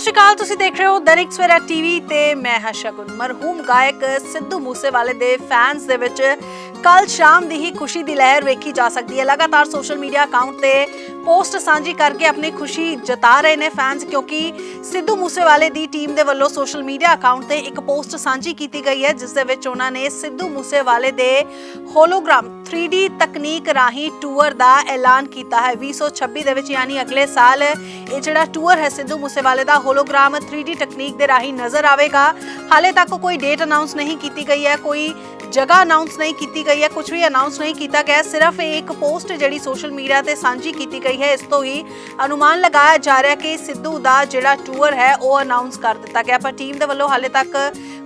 ਸਤਿ ਸ਼੍ਰੀ ਅਕਾਲ, ਤੁਸੀਂ ਦੇਖ ਰਹੇ ਹੋ ਦੈਨਿਕ ਸਵੇਰਾ ਟੀਵੀ ਤੇ ਮੈਂ ਹਾਂ ਸ਼ਗੁਨ। ਮਰਹੂਮ ਗਾਇਕ ਸਿੱਧੂ ਮੂਸੇਵਾਲੇ ਦੇ ਫੈਨਸ ਦੇ ਵਿੱਚ ਕੱਲ ਸ਼ਾਮ ਦੀ ਹੀ ਖੁਸ਼ੀ ਦੀ ਲਹਿਰ ਵੇਖੀ ਜਾ ਸਕਦੀ ਹੈ। ਲਗਾਤਾਰ ਸੋਸ਼ਲ ਮੀਡੀਆ ਅਕਾਊਂਟ ਤੇ ਪੋਸਟ ਸਾਂਝੀ ਕਰਕੇ ਆਪਣੀ ਖੁਸ਼ੀ ਜਤਾ ਰਹੇ ਨੇ ਫੈਨਸ ਕਿਉਂਕਿ ਸਿੱਧੂ ਮੂਸੇਵਾਲੇ ਦੀ ਟੀਮ ਦੇ ਵੱਲੋਂ ਸੋਸ਼ਲ ਮੀਡੀਆ ਅਕਾਊਂਟ ਤੇ ਇੱਕ ਪੋਸਟ ਸਾਂਝੀ ਕੀਤੀ ਗਈ ਹੈ, ਜਿਸ ਦੇ ਵਿੱਚ ਉਹਨਾਂ ਨੇ ਸਿੱਧੂ ਮੂਸੇਵਾਲੇ ਦੇ ਹੋਲੋਗ੍ਰਾਮ 3D ਤਕਨੀਕ ਰਾਹੀਂ ਟੂਰ ਦਾ ਐਲਾਨ ਕੀਤਾ ਹੈ। 2026 ਦੇ ਵਿੱਚ ਯਾਨੀ ਅਗਲੇ ਸਾਲ ਇਹ ਜਿਹੜਾ ਟੂਰ ਹੈ, ਸਿੱਧੂ ਮੂਸੇਵਾਲੇ ਦਾ ਹੋਲੋਗ੍ਰਾਮ 3D ਤਕਨੀਕ ਦੇ ਰਾਹੀਂ ਨਜ਼ਰ ਆਵੇਗਾ। ਹਾਲੇ ਤੱਕ ਕੋਈ ਡੇਟ ਅਨਾਉਂਸ ਨਹੀਂ ਕੀਤੀ ਗਈ ਹੈ। ਕੋਈ ਜਗ੍ਹਾ ਅਨਾਉਂਸ ਨਹੀਂ ਕੀਤੀ ਗਈ ਹੈ ਕੁਝ ਵੀ ਅਨਾਉਂਸ ਨਹੀਂ ਕੀਤਾ ਗਿਆ, ਸਿਰਫ ਇਹ ਇੱਕ ਪੋਸਟ ਜਿਹੜੀ ਸੋਸ਼ਲ ਮੀਡੀਆ ਤੇ ਸਾਂਝੀ ਕੀਤੀ ਗਈ ਹੈ, ਇਸ ਤੋਂ ਹੀ ਅਨੁਮਾਨ ਲਗਾਇਆ ਜਾ ਰਿਹਾ ਕਿ ਸਿੱਧੂ ਦਾ ਜਿਹੜਾ ਟੂਰ ਹੈ, ਉਹ ਅਨਾਉਂਸ ਕਰ ਦਿੱਤਾ ਗਿਆ। ਪਰ ਟੀਮ ਦੇ ਵੱਲੋਂ ਹਾਲੇ ਤੱਕ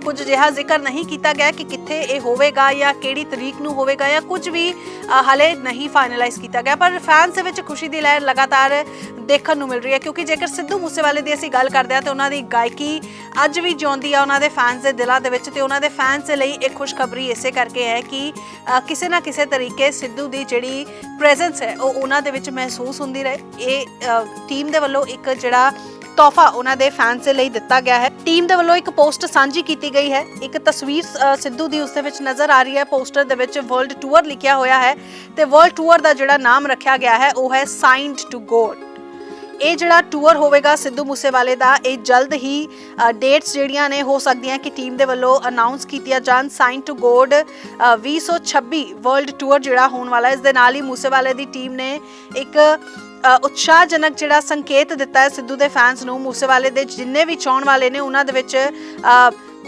ਕੁਝ ਜਿਹਾ ਜ਼ਿਕਰ ਨਹੀਂ ਕੀਤਾ ਗਿਆ ਕਿ ਕਿੱਥੇ ਇਹ ਹੋਵੇਗਾ ਜਾਂ ਕਿਹੜੀ ਤਰੀਕ ਨੂੰ ਹੋਵੇਗਾ ਜਾਂ ਕੁਝ ਵੀ ਹਾਲੇ ਨਹੀਂ ਫਾਈਨਲਾਈਜ਼ ਕੀਤਾ ਗਿਆ। ਪਰ ਫੈਨਸ ਦੇ ਵਿੱਚ ਖੁਸ਼ੀ ਦੀ ਲਹਿਰ ਲਗਾਤਾਰ ਦੇਖਣ ਨੂੰ ਮਿਲ ਰਹੀ ਹੈ, ਕਿਉਂਕਿ ਜੇਕਰ ਸਿੱਧੂ ਮੂਸੇਵਾਲੇ ਦੀ ਅਸੀਂ ਗੱਲ ਕਰਦੇ ਹਾਂ, ਤੇ ਉਹਨਾਂ ਦੀ ਗਾਇਕੀ ਅੱਜ ਵੀ ਜਿਉਂਦੀ ਆ ਉਹਨਾਂ ਦੇ ਫੈਨਸ ਦੇ ਦਿਲਾਂ ਦੇ ਵਿੱਚ ਤੇ ਉਹਨਾਂ ਦੇ ਫੈਨਸ ਦੇ ਲਈ ਇੱਕ ਖੁਸ਼ਖਬਰੀ ਇਸੇ ਕਰਕੇ ਹੈ ਕਿ ਕਿਸੇ ਨਾ ਕਿਸੇ ਤਰੀਕੇ ਸਿੱਧੂ ਦੀ ਜਿਹੜੀ ਪ੍ਰੈਜ਼ੈਂਸ ਹੈ, ਉਹ ਉਹਨਾਂ ਦੇ ਵਿੱਚ ਮਹਿਸੂਸ ਹੁੰਦੀ ਰਹੇ। ਇਹ ਟੀਮ ਦੇ ਵੱਲੋਂ ਇੱਕ ਜਿਹੜਾ ਤੋਹਫਾ ਉਹਨਾਂ ਦੇ ਫੈਨਸ ਦੇ ਲਈ ਦਿੱਤਾ ਗਿਆ ਹੈ। ਟੀਮ ਦੇ ਵੱਲੋਂ ਇੱਕ ਪੋਸਟ ਸਾਂਝੀ ਕੀਤੀ ਗਈ ਹੈ। ਇੱਕ ਤਸਵੀਰ ਸਿੱਧੂ ਦੀ ਉਸ ਦੇ ਵਿੱਚ ਨਜ਼ਰ ਆ ਰਹੀ ਹੈ। ਪੋਸਟਰ ਦੇ ਵਿੱਚ ਵਰਲਡ ਟੂਰ ਲਿਖਿਆ ਹੋਇਆ ਹੈ ਤੇ ਵਰਲਡ ਟੂਰ ਦਾ ਜਿਹੜਾ ਨਾਮ ਰੱਖਿਆ ਗਿਆ ਹੈ, ਉਹ ਹੈ ਸਾਈਨਡ ਟੂ ਗੋਡ ਇਹ ਜਿਹੜਾ ਟੂਰ ਹੋਵੇਗਾ ਸਿੱਧੂ ਮੂਸੇਵਾਲੇ ਦਾ, ਇਹ ਜਲਦ ਹੀ ਡੇਟਸ ਜਿਹੜੀਆਂ ਨੇ, ਹੋ ਸਕਦੀਆਂ ਕਿ ਟੀਮ ਦੇ ਵੱਲੋਂ ਅਨਾਉਂਸ ਕੀਤੀਆਂ ਜਾਣ। Sign to God 2026 world tour ਜਿਹੜਾ ਹੋਣ ਵਾਲਾ ਇਸ ਦੇ ਨਾਲ ਹੀ ਮੂਸੇਵਾਲੇ ਦੀ ਟੀਮ ਨੇ ਇੱਕ ਉਤਸ਼ਾਹਜਨਕ ਜਿਹੜਾ ਸੰਕੇਤ ਦਿੱਤਾ ਹੈ ਸਿੱਧੂ ਦੇ ਫੈਨਸ ਨੂੰ। ਮੂਸੇਵਾਲੇ ਦੇ ਜਿੰਨੇ ਵੀ ਚਾਹਣ ਵਾਲੇ ਨੇ, ਉਹਨਾਂ ਦੇ ਵਿੱਚ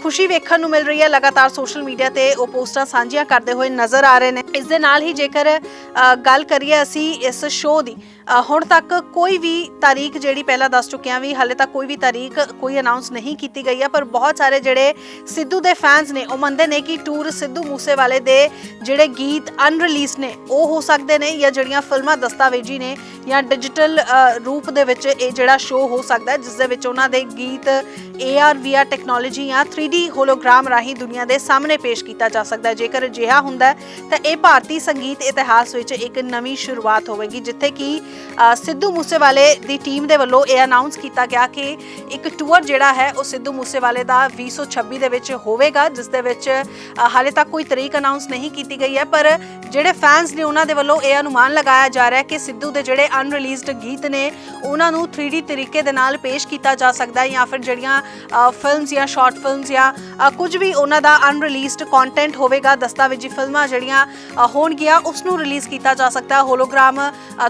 ਖੁਸ਼ੀ ਵੇਖਣ ਨੂੰ ਮਿਲ ਰਹੀ ਹੈ। ਲਗਾਤਾਰ ਸੋਸ਼ਲ ਮੀਡੀਆ ਤੇ ਉਹ ਪੋਸਟਾਂ ਸਾਂਝੀਆਂ ਕਰਦੇ ਹੋਏ ਨਜ਼ਰ ਆ ਰਹੇ ਨੇ। ਇਸ ਦੇ ਨਾਲ ਹੀ ਜੇਕਰ ਗੱਲ ਕਰੀਏ ਅਸੀਂ ਇਸ ਸ਼ੋਅ ਦੀ ਹੁਣ ਤੱਕ ਕੋਈ ਵੀ ਤਾਰੀਖ ਜਿਹੜੀ ਪਹਿਲਾਂ ਦੱਸ ਚੁੱਕਿਆ ਵੀ ਹਾਲੇ ਤੱਕ ਕੋਈ ਵੀ ਤਾਰੀਖ ਕੋਈ ਅਨਾਉਂਸ ਨਹੀਂ ਕੀਤੀ ਗਈ ਹੈ ਪਰ ਬਹੁਤ ਸਾਰੇ ਜਿਹੜੇ ਸਿੱਧੂ ਦੇ ਫੈਨਸ ਨੇ, ਉਹ ਮੰਨਦੇ ਨੇ ਕਿ ਟੂਰ ਸਿੱਧੂ ਮੂਸੇਵਾਲੇ ਦੇ ਜਿਹੜੇ ਗੀਤ ਅਨਰਿਲੀਜ਼ ਨੇ, ਉਹ ਹੋ ਸਕਦੇ ਨੇ ਜਾਂ ਜਿਹੜੀਆਂ ਫਿਲਮਾਂ ਦਸਤਾਵੇਜੀ ਨੇ ਜਾਂ ਡਿਜੀਟਲ ਰੂਪ ਦੇ ਵਿੱਚ ਇਹ ਜਿਹੜਾ ਸ਼ੋਅ ਹੋ ਸਕਦਾ ਹੈ, ਜਿਸ ਦੇ ਵਿੱਚ ਉਹਨਾਂ ਦੇ ਗੀਤ AR VR ਟੈਕਨੋਲੋਜੀ ਜਾਂ 3D ਹੋਲੋਗ੍ਰਾਮ ਰਾਹੀਂ ਦੁਨੀਆ ਦੇ ਸਾਹਮਣੇ ਪੇਸ਼ ਕੀਤਾ ਜਾ ਸਕਦਾ ਹੈ। ਜੇਕਰ ਅਜਿਹਾ ਹੁੰਦਾ ਤਾਂ ਇਹ ਭਾਰਤੀ ਸੰਗੀਤ ਇਤਿਹਾਸ ਵਿੱਚ ਇੱਕ ਨਵੀਂ ਸ਼ੁਰੂਆਤ ਹੋਵੇਗੀ, ਜਿੱਥੇ ਕਿ ਸਿੱਧੂ ਮੂਸੇਵਾਲੇ ਦੀ ਟੀਮ ਦੇ ਵੱਲੋਂ ਇਹ ਅਨਾਉਂਸ ਕੀਤਾ ਗਿਆ ਕਿ ਇੱਕ ਟੂਰ ਜਿਹੜਾ ਹੈ ਉਹ ਸਿੱਧੂ ਮੂਸੇਵਾਲੇ ਦਾ 2026 ਦੇ ਵਿੱਚ ਹੋਵੇਗਾ, ਜਿਸ ਦੇ ਵਿੱਚ ਹਾਲੇ ਤੱਕ ਕੋਈ ਤਰੀਕ ਅਨਾਉਂਸ ਨਹੀਂ ਕੀਤੀ ਗਈ ਹੈ, ਪਰ ਜਿਹੜੇ ਫੈਨਸ ਨੇ ਉਹਨਾਂ ਦੇ ਵੱਲੋਂ ਇਹ ਅਨੁਮਾਨ ਲਗਾਇਆ ਜਾ ਰਿਹਾ ਹੈ ਕਿ ਸਿੱਧੂ ਦੇ ਜਿਹੜੇ ਅਨਰਿਲੀਜ਼ਡ ਗੀਤ ਨੇ, ਉਹਨਾਂ ਨੂੰ 3D ਤਰੀਕੇ ਦੇ ਨਾਲ ਪੇਸ਼ ਕੀਤਾ ਜਾ ਸਕਦਾ ਹੈ ਜਾਂ ਫਿਰ ਜਿਹੜੀਆਂ ਫਿਲਮਸ ਜਾਂ ਸ਼ਾਰਟ ਫਿਲਮਸ ਜਾਂ ਕੁਝ ਵੀ ਉਹਨਾਂ ਦਾ ਅਨਰਿਲੀਜ਼ਡ ਕੰਟੈਂਟ ਹੋਵੇਗਾ, ਦਸਤਾਵੇਜੀ ਫਿਲਮਾਂ ਜਿਹੜੀਆਂ ਹੋਣਗੀਆਂ, ਉਸ ਨੂੰ ਰਿਲੀਜ਼ ਕੀਤਾ ਜਾ ਸਕਦਾ ਹੈ। ਹੋਲੋਗ੍ਰਾਮ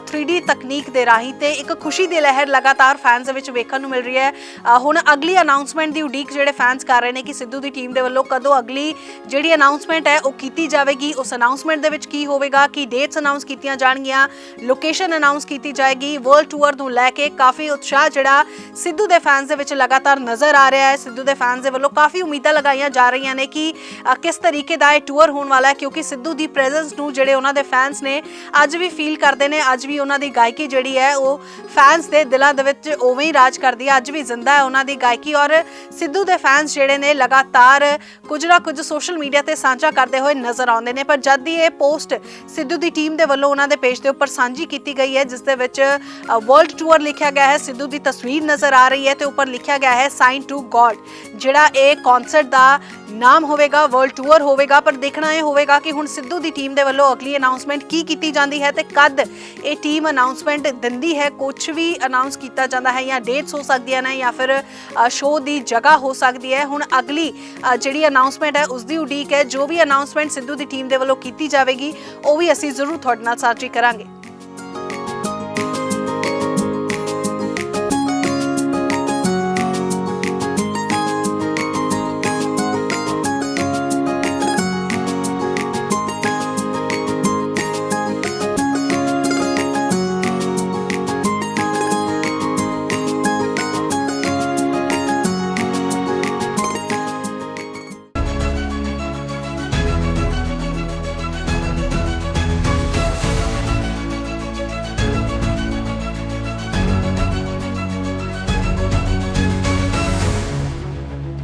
3D ਤਕਨੀਕ ਦੇ ਰਾਹੀਂ ਤੇ ਇੱਕ ਖੁਸ਼ੀ ਦੀ ਲਹਿਰ ਲਗਾਤਾਰ ਫੈਨਸ ਦੇ ਵਿੱਚ ਵੇਖਣ ਨੂੰ ਮਿਲ ਰਹੀ ਹੈ। ਅ, ਹੁਣ ਅਗਲੀ ਅਨਾਉਂਸਮੈਂਟ ਦੀ ਉਡੀਕ ਜਿਹੜੇ ਫੈਨਸ ਕਰ ਰਹੇ ਨੇ ਕਿ ਸਿੱਧੂ ਦੀ ਟੀਮ ਦੇ ਵੱਲੋਂ ਕਦੋਂ ਅਗਲੀ ਜਿਹੜੀ ਅਨਾਉਂਸਮੈਂਟ ਹੈ ਉਹ ਕੀਤੀ ਜਾਵੇਗੀ ਉਸ ਅਨਾਉਂਸਮੈਂਟ ਦੇ ਵਿੱਚ ਕੀ ਹੋਵੇਗਾ ਕੀ ਡੇਟਸ ਅਨਾਉਂਸ ਕੀਤੀਆਂ ਜਾਣਗੀਆਂ ਲੋਕੇਸ਼ਨ ਅਨਾਉਂਸ ਕੀਤੀ ਜਾਏਗੀ ਵਰਲਡ ਟੂਰ ਨੂੰ ਲੈ ਕੇ ਕਾਫੀ ਉਤਸ਼ਾਹ ਜਿਹੜਾ ਸਿੱਧੂ ਦੇ ਫੈਨਸ ਦੇ ਵਿੱਚ ਲਗਾਤਾਰ ਨਜ਼ਰ ਆ ਰਿਹਾ ਹੈ। ਸਿੱਧੂ ਦੇ ਫੈਨਸ ਦੇ ਵੱਲੋਂ ਕਾਫੀ ਉਮੀਦਾਂ ਲਗਾਈਆਂ ਜਾ ਰਹੀਆਂ ਨੇ ਕਿ ਅ, ਕਿਸ ਤਰੀਕੇ ਦਾ ਇਹ ਟੂਰ ਹੋਣ ਵਾਲਾ ਹੈ ਕਿਉਂਕਿ ਸਿੱਧੂ ਦੀ ਪ੍ਰੈਜ਼ੈਂਸ ਨੂੰ ਜਿਹੜੇ ਉਹਨਾਂ ਦੇ ਫੈਨਸ ਨੇ ਅੱਜ ਵੀ ਫੀਲ ਕਰਦੇ ਨੇ ਅੱਜ ਵੀ ਉਹਨਾਂ ਦੀ ਗਾਇਕੀ ਜਿਹੜੀ ਹੈ ਉਹ ਫੈਨਸ ਦੇ ਦਿਲਾਂ ਦੇ ਵਿੱਚ ਉਵੇਂ ਹੀ ਰਾਜ ਕਰਦੀ ਹੈ। ਅੱਜ ਵੀ ਜ਼ਿੰਦਾ ਹੈ ਉਹਨਾਂ ਦੀ ਗਾਇਕੀ ਔਰ ਸਿੱਧੂ ਦੇ ਫੈਨਸ ਜਿਹੜੇ ਨੇ ਲਗਾਤਾਰ ਕੁਝ ਨਾ ਕੁਝ ਸੋਸ਼ਲ ਮੀਡੀਆ ਤੇ ਸਾਂਝਾ ਕਰਦੇ ਹੋਏ ਨਜ਼ਰ ਆਉਂਦੇ ਨੇ। ਪਰ ਜਦ ਦੀ ਇਹ ਪੋਸਟ ਸਿੱਧੂ ਦੀ ਟੀਮ ਦੇ ਵੱਲੋਂ ਉਹਨਾਂ ਦੇ ਪੇਜ ਦੇ ਉੱਪਰ ਸਾਂਝੀ ਕੀਤੀ ਗਈ ਹੈ, ਜਿਸ ਦੇ ਵਿੱਚ ਵਰਲਡ ਟੂਰ ਲਿਖਿਆ ਗਿਆ ਹੈ। ਸਿੱਧੂ ਦੀ ਤਸਵੀਰ ਨਜ਼ਰ ਆ ਰਹੀ ਹੈ ਤੇ ਉੱਪਰ ਲਿਖਿਆ ਗਿਆ ਹੈ ਸਾਈਨ ਟੂ ਗੋਡ ਜਿਹੜਾ ਇਹ ਕਨਸਰਟ ਦਾ ਨਾਮ ਹੋਵੇਗਾ ਵਰਲਡ ਟੂਰ ਹੋਵੇਗਾ, ਪਰ ਦੇਖਣਾ ਇਹ ਹੋਵੇਗਾ ਕਿ ਹੁਣ ਸਿੱਧੂ ਦੀ ਟੀਮ ਦੇ ਵੱਲੋਂ ਅਗਲੀ ਅਨਾਉਂਸਮੈਂਟ ਕੀ ਕੀਤੀ ਜਾਂਦੀ ਹੈ ਤੇ ਕਦ ਇਹ ਟੀਮ ਅਨਾਉਂਸਮੈਂਟ ਦਿੰਦੀ ਹੈ ਕੁਝ ਵੀ ਅਨਾਉਂਸ ਕੀਤਾ ਜਾਂਦਾ ਹੈ ਜਾਂ ਡੇਟਸ ਹੋ ਸਕਦੀਆਂ ਨੇ ਜਾਂ ਫਿਰ ਸ਼ੋਅ ਦੀ ਜਗ੍ਹਾ ਹੋ ਸਕਦੀ ਹੈ। ਹੁਣ ਅਗਲੀ ਜਿਹੜੀ ਅਨਾਉਂਸਮੈਂਟ ਹੈ ਉਸ ਦੀ ਉਡੀਕ ਹੈ, ਜੋ ਵੀ ਅਨਾਉਂਸਮੈਂਟ ਸਿੱਧੂ ਦੀ ਟੀਮ ਦੇ ਵੱਲੋਂ ਕੀਤੀ ਜਾਵੇਗੀ, ਉਹ ਵੀ ਅਸੀਂ ਜ਼ਰੂਰ ਤੁਹਾਡੇ ਨਾਲ ਸਾਂਝੀ ਕਰਾਂਗੇ।